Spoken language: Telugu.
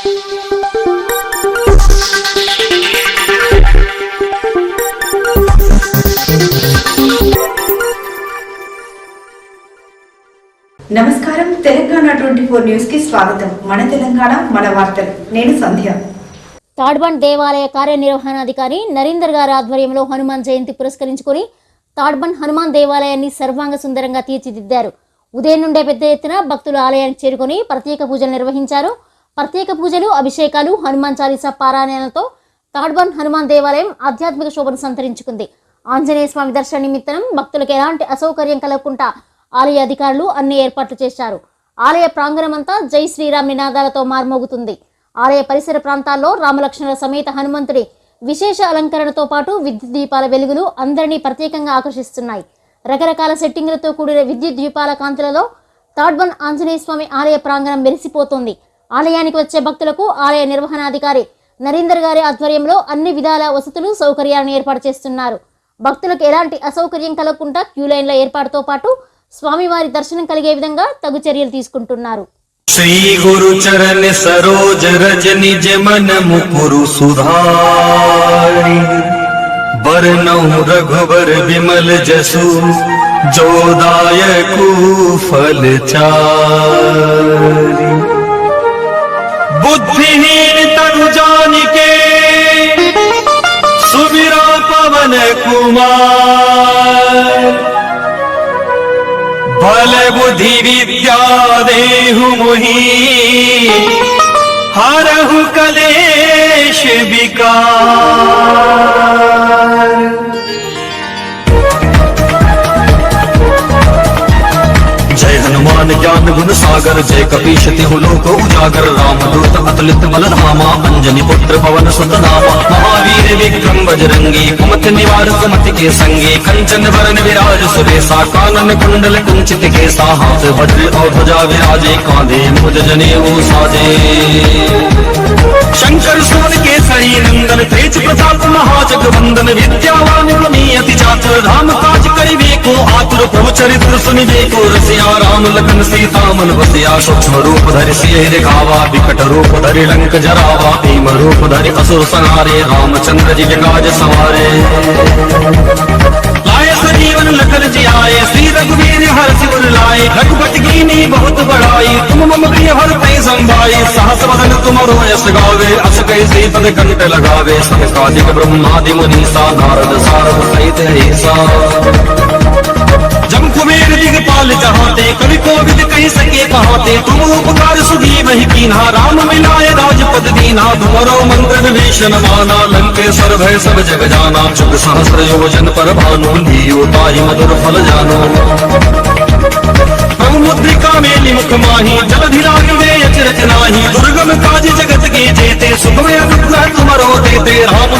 నమస్కారం. తెలంగాణ ట్వంటీ ఫోర్ న్యూస్కి స్వాగతం. మన తెలంగాణ మన వార్తలు. నేను సంధ్య. తాడ్బండ్ దేవాలయ కార్యనిర్వహణాధికారి నరేందర్ గారి ఆధ్వర్యంలో హనుమాన్ జయంతి పురస్కరించుకొని తాడ్బండ్ హనుమాన్ దేవాలయాన్ని సర్వాంగ సుందరంగా తీర్చిదిద్దారు. ఉదయం నుండే పెద్ద ఎత్తున భక్తులు ఆలయానికి చేరుకొని ప్రత్యేక పూజలు నిర్వహించారు. ప్రత్యేక పూజలు అభిషేకాలు హనుమాన్ చాలీసా పారాయణలతో తాడ్బన్ హనుమాన్ దేవాలయం ఆధ్యాత్మిక శోభను సంతరించుకుంది. ఆంజనేయ స్వామి దర్శన నిమిత్తం భక్తులకు ఎలాంటి అసౌకర్యం కలగకుండా ఆలయ అధికారులు అన్ని ఏర్పాట్లు చేశారు. ఆలయ ప్రాంగణమంతా జై శ్రీరామ్ నినాదాలతో మార్మోగుతుంది. ఆలయ పరిసర ప్రాంతాల్లో రామలక్ష్మణుల సమేత హనుమంతుడి విశేష అలంకరణతో పాటు విద్యుత్ దీపాల వెలుగులు అందరినీ ప్రత్యేకంగా ఆకర్షిస్తున్నాయి. రకరకాల సెట్టింగులతో కూడిన విద్యుత్ దీపాల కాంతులలో తాడ్బన్ ఆంజనేయ స్వామి ఆలయ ప్రాంగణం మెరిసిపోతుంది. ఆలయానికి వచ్చే భక్తులకు ఆలయ నిర్వహణాధికారి నరేందర్ గారి ఆధ్వర్యంలో అన్ని విధాల వసతులు సౌకర్యాలను ఏర్పాటు చేస్తున్నారు. భక్తులకు ఎలాంటి అసౌకర్యం కలగకుండా క్యూ లైన్ల ఏర్పాటుతో పాటు స్వామివారి దర్శనం కలిగే విధంగా తగు చర్యలు తీసుకుంటున్నారు. శ్రీ గురు చరణ సరోజ రజ నిజ మనము ముకురు సుధారి బర్ణౌ రఘువర విమల జసు జోదాయకు ఫల చారి बुद्धिहीन तनु जानिके सुमिरा पवन कुमार बल बुद्धि विद्या देहु मुहि हरहु कलेश विकार हनुमान ज्ञान गुण सागर, जय कपीश तिहु लोक उजागर। राम दूत अतुलित बल धामा अंजनी पुत्र पवन सुत नामा। महावीर विक्रम बजरंगी, कुमत निवार सुमति के संगी। कंचन वरण विराज सुरेशा, कानन कुंडल कुंचित केसा हाथ वज्र और ध्वजा विराजे कांधे मुज जने वो साजे। शंकर सोन केसरी नंदन, तेज प्रताप महाजग वंदन विद्यावान गुणी अति चातुर राम को चरित्र सुनिवे को रसिया राम लखन सीता मन बसिया। सूक्ष्म रूप धरि सिय दिखावा विकट रूप धरि लंक जरावा। भीम रूप धरि असुर संहारे रामचंद्र जी काज सवारे। लखन जी आए श्री रघुवीर हर लाए। बहुत तुम मम प्रिय भर तई संभाई। सहस यश गावे, अस पद कंठ लगावे। ब्रह्मादि मुनीसा नारद सारद सहित ऐसा दिगपाल जहाते कवि कोविद कही सके कहाते तुम उपकार सुधी वही कीन्हा, राम मिलाए राजपद दीना तुम्हारो मंत्र विभीषण माना लंकेश्वर भय सब जग जाना। जुग सहस्र योजन पर भानु लीयो ताहि मधुर फल जानो। मुद्रिका मेली मुख माही जलधि लागे अचरज नाही। दुर्गम काज जगत के जेते, सुखमय अनुग्रह तुमरो देते। राम